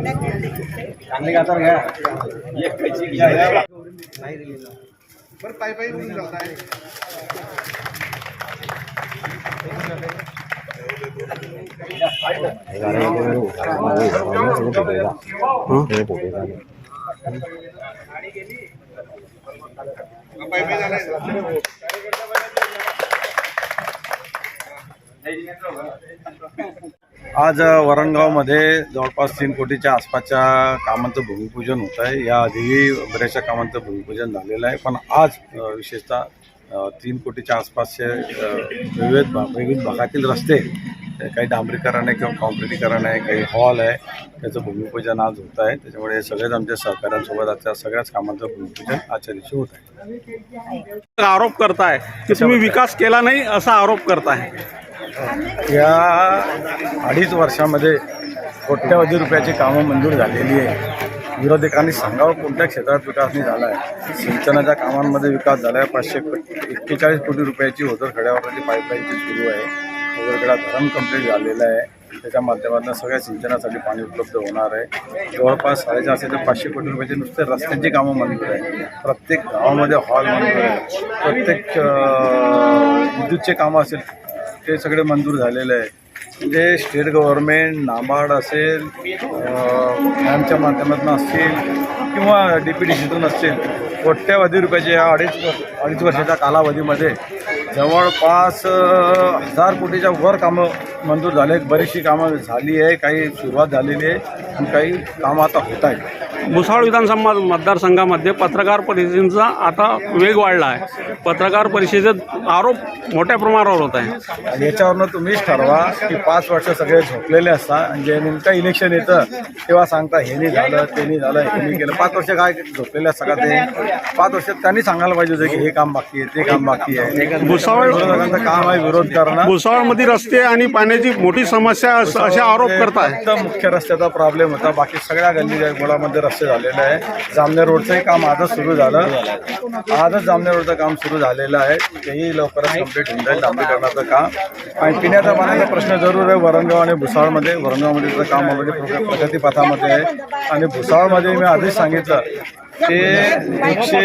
चांगली गातार घ्या. एक पैसे घ्या. नाही दिली बरं पायी पायी बोलून जात आहे आज वरणगावमध्ये जवळपास तीन कोटीच्या आसपासच्या कामांचं भूमिपूजन होत आहे. या आधीही बऱ्याचशा कामांचं भूमिपूजन झालेलं आहे. पण आज विशेषतः तीन कोटीच्या आसपासचे विविध भा विविध भागातील रस्ते काही डांबरीकरण आहे किंवा कॉन्क्रिटीकरण आहे काही हॉल आहे त्याचं भूमिपूजन आज होत आहे. त्याच्यामुळे सगळेच आमच्या सहकाऱ्यांसोबत आजच्या सगळ्याच कामांचं भूमिपूजन आजच्या दिवशी होत आहे. आरोप करताय की तुम्ही विकास केला नाही असा आरोप करताय. या अडीच वर्षामध्ये कोट्यवधी रुपयाची कामं मंजूर झालेली आहे. विरोधकांनी सांगावं कोणत्या क्षेत्रात विकास नाही झाला आहे सिंचनाच्या कामांमध्ये विकास झाला आहे पाचशे एक्केचाळीस कोटी रुपयाची होतं खड्यावरची पाईपलाईनची सुरू आहे. वगैरेकडा धरण कंप्लीट झालेलं आहे. त्याच्या माध्यमातून सगळ्या सिंचनासाठी पाणी उपलब्ध होणार आहे. जवळपास साडेचारशे ते पाचशे कोटी रुपयाचे नुसते रस्त्यांची कामं मंजूर आहे प्रत्येक गावामध्ये हॉल मंजूर आहे प्रत्येक विद्युतचे कामं असेल ते सगळे मंजूर झालेले आहे म्हणजे स्टेट गव्हर्मेंट नाबार्ड असेल फॅमच्या माध्यमातून असतील किंवा डी पी डी सीतून असतील कोट्यावधी रुपयाचे या अडीच अडीच वर्षाच्या कालावधीमध्ये जवळपास हजार कोटीच्या वर कामं मंजूर झाले आहेत बरीचशी कामं झाली आहे काही सुरुवात झालेली आहे आणि काही कामं आता होत आहेत. भुसावळ विधानसभा मतदारसंघामध्ये पत्रकार परिषदेचा आता वेग वाढला आहे. पत्रकार परिषदेत आरोप मोठ्या प्रमाणावर होत आहे. याच्यावरनं तुम्हीच ठरवा की पाच वर्ष सगळे झोपलेले असतात आणि जे नेमकं इलेक्शन येतं तेव्हा सांगता हे नाही झालं ते नाही झालं हे नाही केलं. पाच वर्ष काय झोपलेले असतात का ते? पाच वर्षात त्यांनी सांगायला पाहिजे होतं की हे काम बाकी आहे ते काम बाकी आहे. भुसावळ- काम आहे विरोध करणं भुसावळमध्ये रस्ते आणि पाण्याची मोठी समस्या अस- आरोप करताय. फक्त मुख्य रस्त्याचा प्रॉब्लेम होता बाकी सगळ्या गल्ली गोळामध्ये लक्ष झालेलं आहे. जामनेर रोडचंही काम आजच सुरू झालं. आजच जामनेर रोडचं काम सुरू झालेलं आहे. तेही लवकरच कंप्लीट होऊन जाईल डांबरीकरणाचं काम. आणि पिण्याचा पाण्याचा प्रश्न जरूर आहे. वरणगाव आणि भुसावळमध्ये. वरणगावमध्ये त्याचं काम ऑलरेडी प्रगतीपथामध्ये आहे. आणि भुसावळमध्ये मी आधीच सांगितलं ते एकशे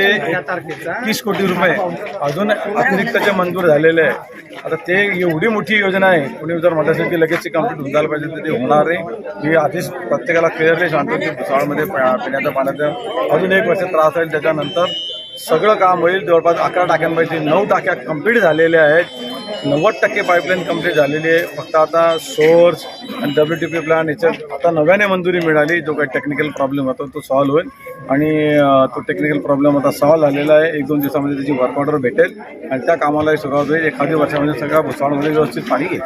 तीस कोटी रुपये अजून अतिरिक्तचे मंजूर झालेले आहे आता ते एवढी मोठी योजना आहे कोणी जर म्हटलं असेल की लगेच कंप्लीट होऊन जायला पाहिजे तर ते होणार आहे. मी आधीच प्रत्येकाला क्लिअरली सांगतो की भुसावळमध्ये पिण्याच्या पाण्याचा अजून एक वर्ष त्रास होईल त्याच्यानंतर सगळं काम होईल. जवळपास अकरा टाक्यांपैकी नऊ टाक्या कंप्लीट झालेल्या आहेत. नव्वद टक्के पाईपलाईन कंप्लीट झालेली आहे. फक्त आता सोर्स आणि डब्ल्यू टी पी प्लॅन याच्यात आता नव्याने मंजुरी मिळाली. जो काही टेक्निकल प्रॉब्लेम होता तो सॉल्व्ह होईल. आणि तो टेक्निकल प्रॉब्लेम आता सॉल्व्ह झालेला आहे. एक दोन दिवसामध्ये त्याची वर्क ऑर्डर भेटेल. आणि त्या कामालाही सुरुवात होईल. एखाद्या वर्षामध्ये सगळ्या भुसावळमध्ये व्यवस्थित पाणी येईल.